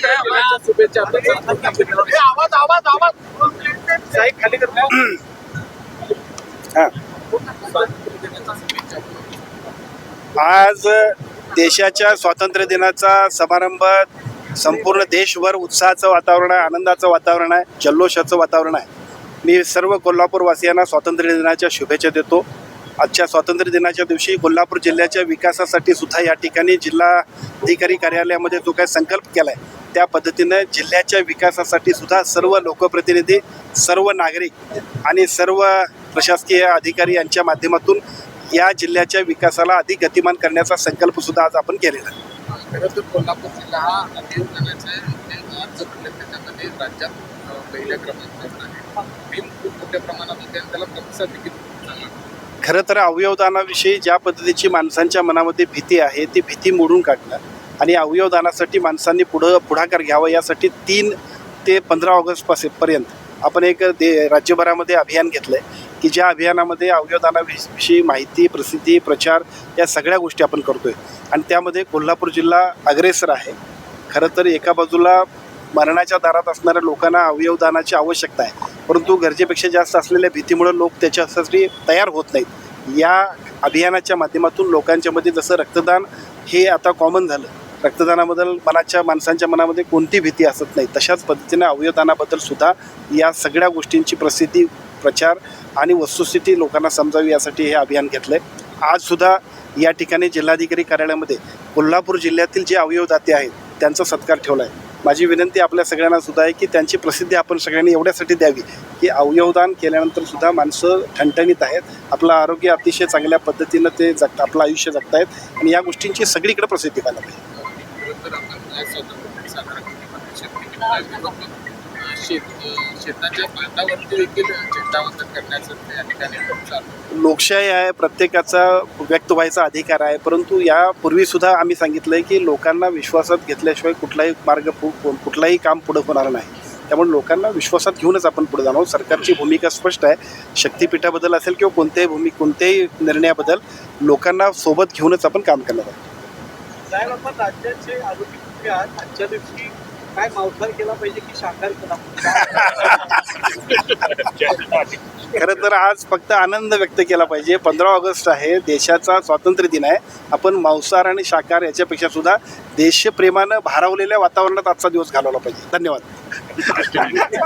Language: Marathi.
शुभेच्छा आवाज आवाज आवाज. साहेब खाली कर. हा. आज देशाच्या स्वातंत्र्य दिनाचा समारंभ संपूर्ण देशभर उत्साहाचं वातावरण आहे आनंदाचं वातावरण आहे जल्लोषाचं वातावरण आहे. मी सर्व कोल्हापूरवासियांना स्वातंत्र्य दिनाच्या शुभेच्छा देतो. आजच्या स्वातंत्र्य दिनाच्या दिवशी कोल्हापूर जिल्ह्याच्या विकासासाठी सुद्धा या ठिकाणी जिल्हाधिकारी कार्यालयामध्ये जो काही संकल्प केला आहे त्या पद्धतीनं जिल्ह्याच्या विकासासाठी सुद्धा सर्व लोकप्रतिनिधी सर्व नागरिक आणि सर्व प्रशासकीय अधिकारी यांच्या माध्यमातून या जिल्ह्याच्या विकासाला अधिक गतिमान करण्याचा संकल्प सुद्धा आज आपण केलेला आहे. कोल्हापूर जिल्हा हा अभियोजनाचा आज जपलं त्याच्यामध्ये राज्यात अ, पहिल्या क्रमांकावर आहे. भीम खूप मोठ्या प्रमाणात होते आणि त्याला प्रतिसाद देखील खूप चांगला मिळाला. खरं तर अवयवदानाविषयी ज्या पद्धतीची माणसांच्या मनामध्ये भीती आहे ती भीती मोडून काढणं. आणि अवयवदानासाठी माणसांनी पुढं पुढाकार घ्यावा यासाठी तीन ते पंधरा ऑगस्ट पास पर्यंत आपण एक दे राज्यभरामध्ये अभियान घेतलं आहे की ज्या अभियानामध्ये अवयवदानाविषयी माहिती प्रसिद्धी प्रचार या सगळ्या गोष्टी आपण करतो आहे आणि त्यामध्ये कोल्हापूर जिल्हा अग्रेसर आहे. खरं तर एका बाजूला मरणाच्या दारात असणाऱ्या लोकांना अवयवदानाची आवश्यकता आहे. परंतु गरजेपेक्षा जास्त असलेल्या भीतीमुळे लोक त्याच्यासाठी तयार होत नाहीत. या अभियानाच्या माध्यमातून लोकांच्यामध्ये जसं रक्तदान हे आता कॉमन झालं. रक्तदानाबद्दल मनाच्या माणसांच्या मनामध्ये कोणती भीती असत नाही. तशाच पद्धतीने अवयवदानाबद्दल सुद्धा या सगळ्या गोष्टींची प्रसिद्धी प्रचार आणि वस्तुस्थिती लोकांना समजावी यासाठी हे अभियान घेतलं आहे आजसुद्धा या ठिकाणी जिल्हाधिकारी कार्यालयामध्ये कोल्हापूर जिल्ह्यातील जे अवयवदाते आहेत त्यांचा सत्कार ठेवला आहे माझी विनंती आपल्या सगळ्यांना सुद्धा आहे की त्यांची प्रसिद्धी आपण सगळ्यांनी एवढ्यासाठी द्यावी की अवयवदान केल्यानंतर सुद्धा माणसं ठणठणीत आहेत. आपलं आरोग्य अतिशय चांगल्या पद्धतीनं ते जगत आपलं आयुष्य जगतायत आणि या गोष्टींची सगळीकडे प्रसिद्धी व्हायला पाहिजे तर आपण साजरा शेत शेताच्या देखील झेंडावंदन करण्याचं ठिकाणी चालू लोकशाही आहे प्रत्येकाचा व्यक्त व्हायचा अधिकार आहे परंतु यापूर्वी सुद्धा आम्ही सांगितलंय की लोकांना विश्वासात घेतल्याशिवाय कुठलाही मार्ग पु- कुठलाही काम पुढं होणार नाही. त्यामुळे लोकांना विश्वासात घेऊनच आपण पुढे जाणार आहोत. सरकारची भूमिका स्पष्ट आहे. शक्तीपीठाबद्दल असेल किंवा कोणत्याही भूमी कोणत्याही निर्णयाबद्दल लोकांना सोबत घेऊनच आपण काम करणार आहोत. साहेब राज्याचे आरोग्य मंत्री आहात आजच्या दिवशी काय मांसाहार केला पाहिजे की शाकाहार केला खरं तर आज फक्त आनंद व्यक्त केला पाहिजे. पंधरा ऑगस्ट आहे देशाचा स्वातंत्र्य दिन आहे. आपण मांसाहार आणि शाकाहार याच्यापेक्षा सुद्धा देशप्रेमानं भारावलेल्या वातावरणात आजचा दिवस घालवला पाहिजे. धन्यवाद.